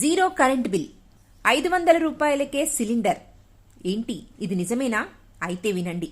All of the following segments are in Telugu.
Zero current bill. ఐదు వందల రూపాయలకే సిలిండర్. ఏంటి? ఇది నిజమేనా? అయితే వినండి.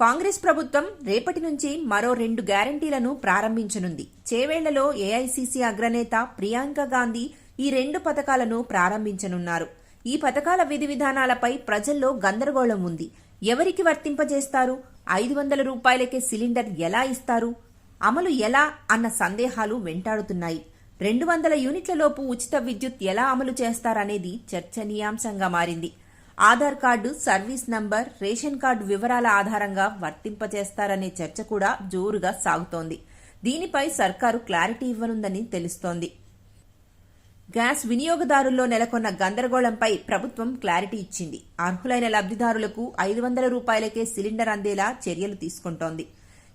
కాంగ్రెస్ ప్రభుత్వం రేపటి నుంచి మరో రెండు గ్యారంటీలను ప్రారంభించనుంది. చేవేళ్ళలో ఏఐసీసీ అగ్రనేత ప్రియాంక గాంధీ ఈ రెండు పథకాలను ప్రారంభించనున్నారు. ఈ పథకాల విధి విధానాలపై ప్రజల్లో గందరగోళం ఉంది. ఎవరికి వర్తింపజేస్తారు? ఐదు వందల రూపాయలకే సిలిండర్ ఎలా ఇస్తారు? అమలు ఎలా? అన్న సందేహాలు వెంటాడుతున్నాయి. రెండు వందల యూనిట్లలోపు ఉచిత విద్యుత్ ఎలా అమలు చేస్తారనేది చర్చనీయాంశంగా మారింది. Aadhaar card service number ration card వివరాల ఆధారంగా వర్తింపజేస్తారనే చర్చ కూడా జోరుగా సాగుతోంది. దీనిపై సర్కారు క్లారిటీ ఇవ్వనుందని తెలుస్తోంది. గ్యాస్ వినియోగదారుల్లో నెలకొన్న గందరగోళంపై ప్రభుత్వం క్లారిటీ ఇచ్చింది. అర్హులైన లబ్ధిదారులకు ఐదు వందల రూపాయలకే సిలిండర్ అందేలా చర్యలు తీసుకుంటోంది.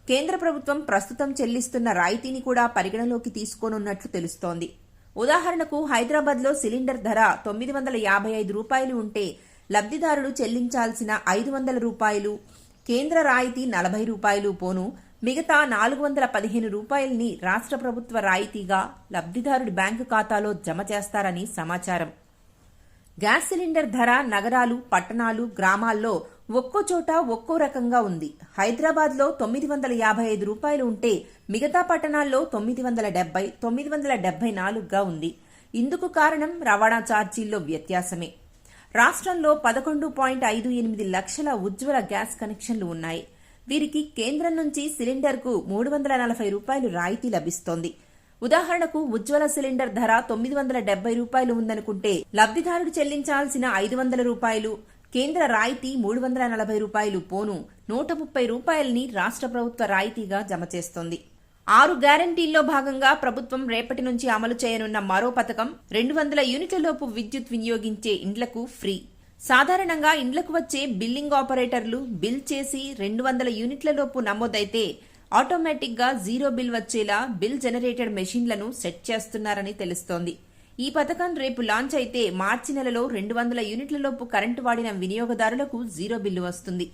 కేంద్ర ప్రభుత్వం ప్రస్తుతం చెల్లిస్తున్న రాయితీని కూడా పరిగణలోకి తీసుకోనున్నట్లు తెలుస్తోంది. ఉదాహరణకు హైదరాబాద్లో సిలిండర్ ధర తొమ్మిది వందల యాభై ఐదు రూపాయలు ఉంటే లబ్ధిదారుడు చెల్లించాల్సిన ఐదు వందల రూపాయలు కేంద్ర రాయితీ నలభై రూపాయలు పోను మిగతా నాలుగు వందల పదిహేను రూపాయల్ని రాష్ట్ర ప్రభుత్వ రాయితీగా లబ్ధిదారుడి బ్యాంకు ఖాతాలో జమ చేస్తారని సమాచారం. గ్యాస్ సిలిండర్ ధర నగరాలు పట్టణాలు గ్రామాల్లో ఒక్కో చోట ఒక్కో రకంగా ఉంది. హైదరాబాద్లో తొమ్మిది వందల యాభై ఐదు రూపాయలు ఉంటే మిగతా పట్టణాల్లో తొమ్మిది వందల డెబ్బై తొమ్మిది వందల డెబ్బై నాలుగుగా ఉంది. ఇందుకు కారణం రవాణా ఛార్జీల్లో వ్యత్యాసమే. రాష్ట్రంలో పదకొండు పాయింట్ ఐదు ఎనిమిది లక్షల ఉజ్వల గ్యాస్ కనెక్షన్లు ఉన్నాయి. వీరికి కేంద్రం నుంచి సిలిండర్కు మూడు వందల నలభై రూపాయలు రాయితీ లభిస్తోంది. ఉదాహరణకు ఉజ్వల సిలిండర్ ధర తొమ్మిది వందల డెబ్బై రూపాయలు ఉందనుకుంటే లబ్ధిదారుడు చెల్లించాల్సిన ఐదు వందల రూపాయలు కేంద్ర రాయితీ మూడు వందల నలభై రూపాయలు పోను నూట ముప్పై రూపాయలని రాష్ట్ర ప్రభుత్వ రాయితీగా జమ చేస్తోంది. ఆరు గ్యారంటీల్లో భాగంగా ప్రభుత్వం రేపటి నుంచి అమలు చేయనున్న మరో పథకం రెండు వందల యూనిట్లలోపు విద్యుత్ వినియోగించే ఇండ్లకు ఫ్రీ. సాధారణంగా ఇండ్లకు వచ్చే బిల్లింగ్ ఆపరేటర్లు బిల్ చేసి రెండు వందల యూనిట్లలోపు నమోదైతే ఆటోమేటిక్గా జీరో బిల్ వచ్చేలా బిల్ జనరేటెడ్ మెషిన్లను సెట్ చేస్తున్నారని తెలుస్తోంది. ఈ పథకం రేపు లాంచ్ అయితే మార్చి నెలలో రెండు వందల యూనిట్లలోపు కరెంటు వాడిన వినియోగదారులకు జీరో బిల్లు వస్తుంది.